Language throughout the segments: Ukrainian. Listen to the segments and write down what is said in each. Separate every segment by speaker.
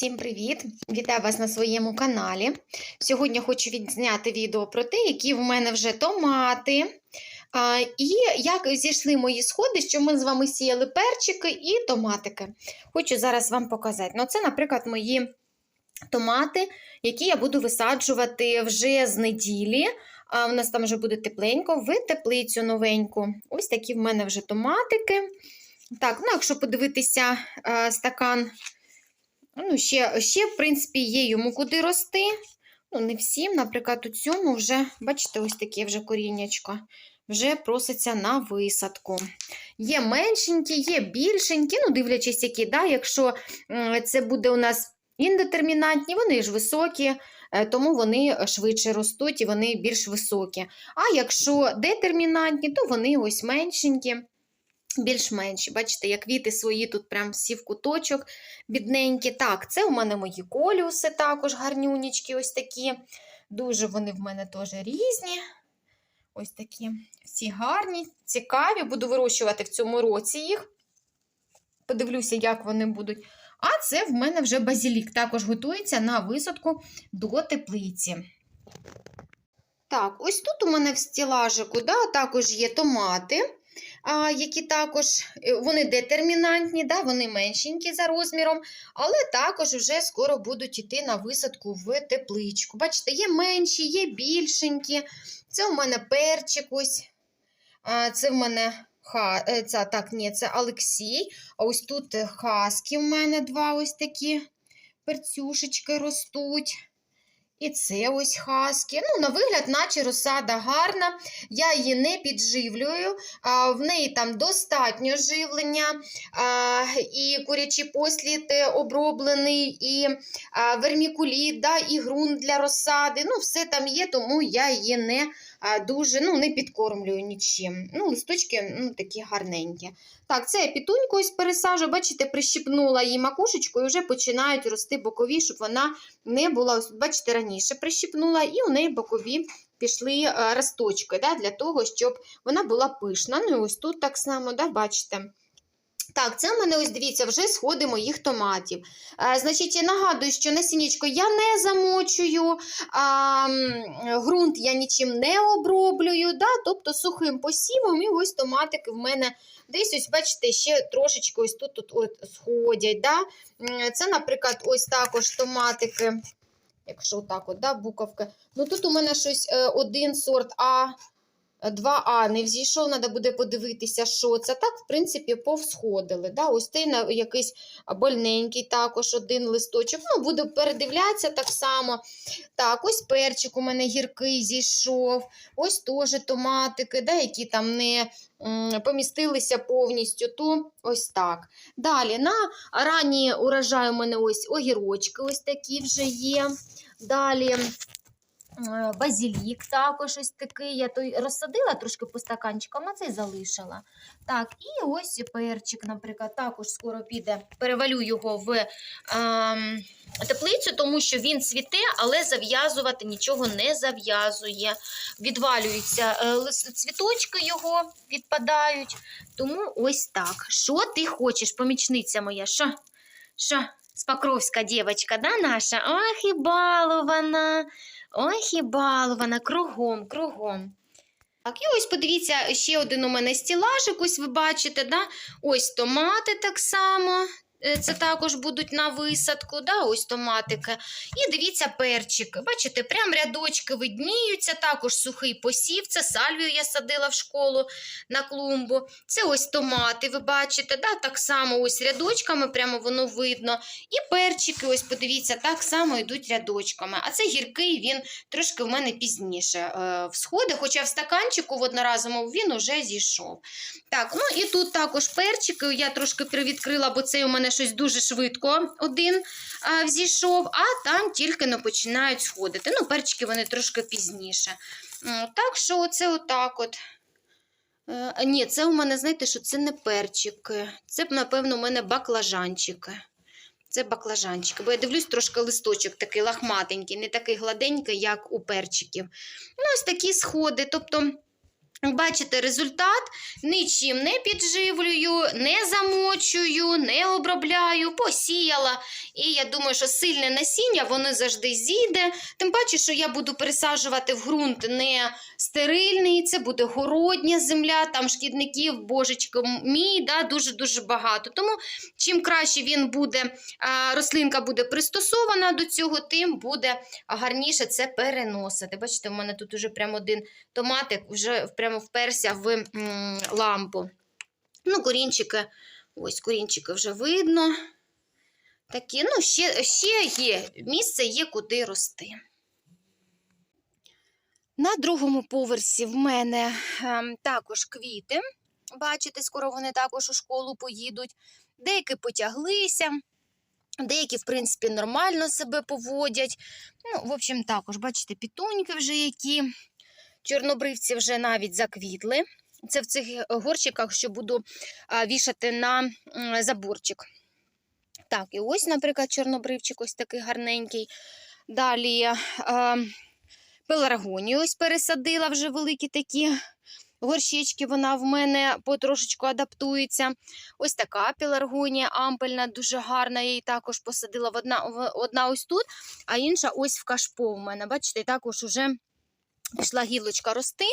Speaker 1: Всім привіт! Вітаю вас на своєму каналі. Сьогодні хочу відзняти відео про те, які в мене вже томати. І як зійшли мої сходи, що ми з вами сіяли перчики і томатики. Хочу зараз вам показати. Ну, це, наприклад, мої томати, які я буду висаджувати вже з неділі. А у нас там вже буде тепленько, в теплицю новеньку. Ось такі в мене вже томатики. Так, ну, якщо подивитися стакан. Ну, ще, ще, в принципі, є йому куди рости. Ну, не всім, наприклад, у цьому вже, бачите, ось таке вже коріннячко, вже проситься на висадку. Є меншенькі, є більшенькі, ну, дивлячись, які, да, якщо це буде у нас індетермінантні, вони ж високі, е, тому вони швидше ростуть і вони більш високі. А якщо детермінантні, то вони ось меншенькі. Більш-менші, бачите, як квіти свої тут прям всі в куточок, бідненькі. Так, це у мене мої колюси також гарнюнічки, ось такі. Дуже вони в мене теж різні. Ось такі всі гарні, цікаві. Буду вирощувати в цьому році їх. Подивлюся, як вони будуть. А це в мене вже базілік. Також готується на висадку до теплиці. Так, ось тут у мене в стілажику да, також є томати які також е, вони детермінантні, да, вони меншенькі за розміром, але також вже скоро будуть йти на висадку в тепличку. Бачите, є менші, є більшенькі. Це у мене перчик ось. Це в мене ха, це, так, ні, це Олексій. А ось тут хаски в мене два ось такі перцюшечки ростуть. І це ось хаски. Ну, на вигляд, наче розсада гарна. Я її не підживлюю, в неї там достатньо живлення, і курячий послід оброблений, і вермікуліт, да, і ґрунт для розсади. Ну, все там є, тому я її не дуже ну, не підкормлюю нічим. Ну, Листочки ну, такі гарненькі. Так, це я пітуньку пересажу, бачите, прищипнула її макушечку і вже починають рости бокові, щоб вона не була, ось, бачите, раніше прищипнула, і у неї бокові пішли е, росточки, да, для того, щоб вона була пишна. Ну і ось тут так само, да, бачите. Так, це в мене ось дивіться, вже сходи моїх томатів. А, значить, я нагадую, що насіннячко я не замочую, а, ґрунт я нічим не оброблюю, да, тобто сухим посівом, і ось томатики в мене десь, ось, бачите, ще трошечки ось тут, тут от сходять. Да. Це, наприклад, ось також томатики. Якщо отак, от, да, буковки. Ну тут у мене щось е, один сорт А. 2А не взійшов, треба буде подивитися, що це. Так, в принципі, повсходили. Да? Ось цей якийсь больненький, також один листочок. Ну, буду передивлятися так само. Так, ось перчик у мене гіркий зійшов. Ось теж томатики, да, які там не помістилися повністю. То ось так. Далі, на ранній урожай у мене ось огірочки, ось такі вже є. Далі. Е, Базілік також ось такий. Я той розсадила трошки по стаканчикам, а цей залишила. Так, і ось перчик, наприклад, також скоро піде. Перевалю його в ем, теплицю, тому що він цвіте, але зав'язувати нічого не зав'язує. Відвалюються е, цвіточки його, відпадають. Тому ось так. Що ти хочеш, помічниця моя? Що? Що? Спокровська девочка, да, наша? Ох, і балована. Ох, і балована, кругом, кругом. Так, і ось подивіться, ще один у мене стілажик, ось ви бачите, да? ось томати так само. Е, Це також будуть на висадку, да? ось томатики. І дивіться перчики. Бачите, прям рядочки видніються, також сухий посів. Це сальвію я садила в школу на клумбу. Це ось томати, ви бачите, да? так само ось рядочками, прямо воно видно. І перчики, ось подивіться, так само йдуть рядочками. А це гіркий, він трошки в мене пізніше е, всходить, хоча в стаканчику в одноразовому він уже зійшов. Так, ну і тут також перчики. Я трошки привідкрила, бо цей у мене щось дуже швидко один а, взійшов, а там тільки не починають сходити. Ну, перчики вони трошки пізніше. Так що це отак от. Е, Ні, це у мене, знаєте, що це не перчики. Це, напевно, у мене баклажанчики. Це баклажанчики. Бо я дивлюсь, трошки листочок такий лахматенький, не такий гладенький, як у перчиків. Ну, ось такі сходи. Тобто Бачите, результат нічим не підживлюю, не замочую, не обробляю, посіяла. І я думаю, що сильне насіння воно завжди зійде. Тим паче, що я буду пересаджувати в ґрунт не стерильний, це буде городня земля, там шкідників, божечко мій, да, дуже-дуже багато. Тому чим краще він буде, рослинка буде пристосована до цього, тим буде гарніше це переносити. Бачите, у мене тут уже прямо один томатик вже прямо вперся в лампу. Ну, корінчики, ось корінчики вже видно. Такі, ну, ще, ще є місце, є куди рости. На другому поверсі в мене ем, також квіти. Бачите, скоро вони також у школу поїдуть. Деякі потяглися, деякі, в принципі, нормально себе поводять. Ну, в общем, також, бачите, пітуньки вже які. Чорнобривці вже навіть заквітли. Це в цих горщиках, що буду вішати на заборчик. Так, і ось, наприклад, чорнобривчик ось такий гарненький. Далі пеларгонію ось пересадила вже великі такі горщички. Вона в мене потрошечку адаптується. Ось така пеларгонія ампельна, дуже гарна. Я її також посадила одна, одна ось тут, а інша ось в кашпо в мене. Бачите, також уже пішла гілочка рости.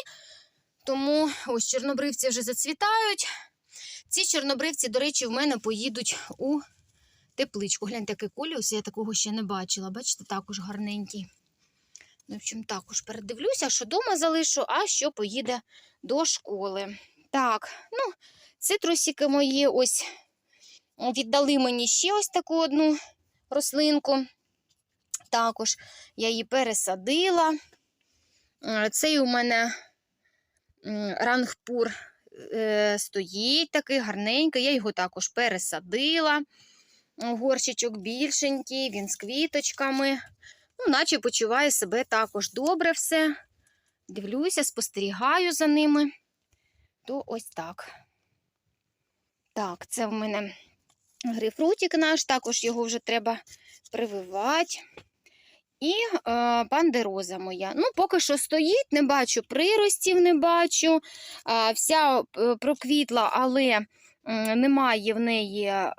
Speaker 1: Тому ось чорнобривці вже зацвітають. Ці чорнобривці, до речі, в мене поїдуть у тепличку. Гляньте, який коліус, я такого ще не бачила. Бачите, також гарненький. Ну, в общем, також передивлюся, що вдома залишу, а що поїде до школи. Так, ну, цитрусики мої ось віддали мені ще ось таку одну рослинку. Також я її пересадила. Е, Цей у мене рангпур е, стоїть такий гарненький. Я його також пересадила. Горщичок більшенький, він з квіточками. Ну, наче почуває себе також добре все. Дивлюся, спостерігаю за ними. То ось так. Так, це в мене грейпфрутик наш, також його вже треба прививати. І е, пандероза моя. Ну, поки що стоїть, не бачу приростів, не бачу. А, вся е, проквітла, але м, немає в неї е,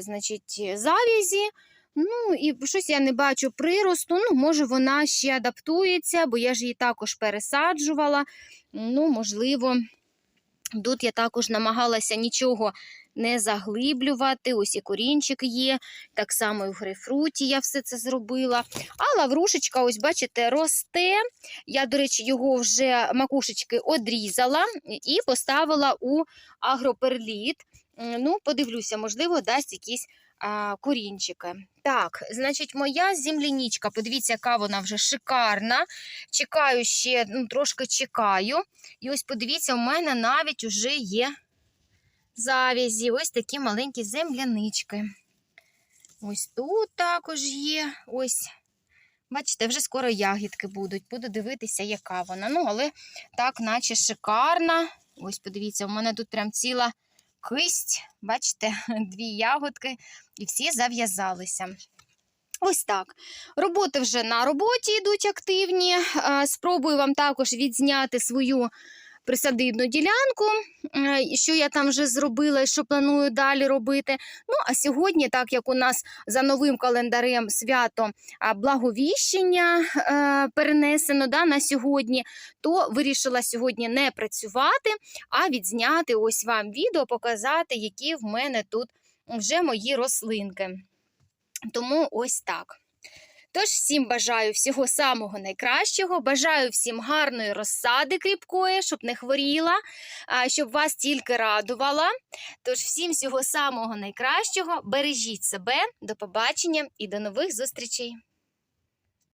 Speaker 1: значить, завязі. Ну, і щось я не бачу приросту. Ну, може, вона ще адаптується, бо я ж її також пересаджувала. Ну, можливо, тут я також намагалася нічого не заглиблювати. Ось і корінчик є. Так само і в грейпфруті я все це зробила. А лаврушечка, ось бачите, росте. Я, до речі, його вже макушечки одрізала і поставила у агроперліт. Ну, подивлюся, можливо, дасть якісь корінчики. Так, значить, моя земляничка, подивіться, яка вона вже шикарна. Чекаю ще, ну, трошки чекаю. І ось подивіться, у мене навіть уже є завязі. Ось такі маленькі землянички. Ось тут також є. Ось. Бачите, вже скоро ягідки будуть. Буду дивитися, яка вона. Ну, але так, наче шикарна. Ось, подивіться, у мене тут прям ціла кисть. Бачите, дві ягодки, і всі зав'язалися. Ось так. Роботи вже на роботі йдуть активні. Спробую вам також відзняти свою присадибну ділянку, е, що я там вже зробила і що планую далі робити. Ну, а сьогодні, так як у нас за новим календарем свято благовіщення е, перенесено да, на сьогодні, то вирішила сьогодні не працювати, а відзняти ось вам відео, показати, які в мене тут вже мої рослинки. Тому ось так. Тож всім бажаю всього самого найкращого, бажаю всім гарної розсади кріпкої, щоб не хворіла, щоб вас тільки радувала. Тож всім всього самого найкращого, бережіть себе, до побачення і до нових зустрічей!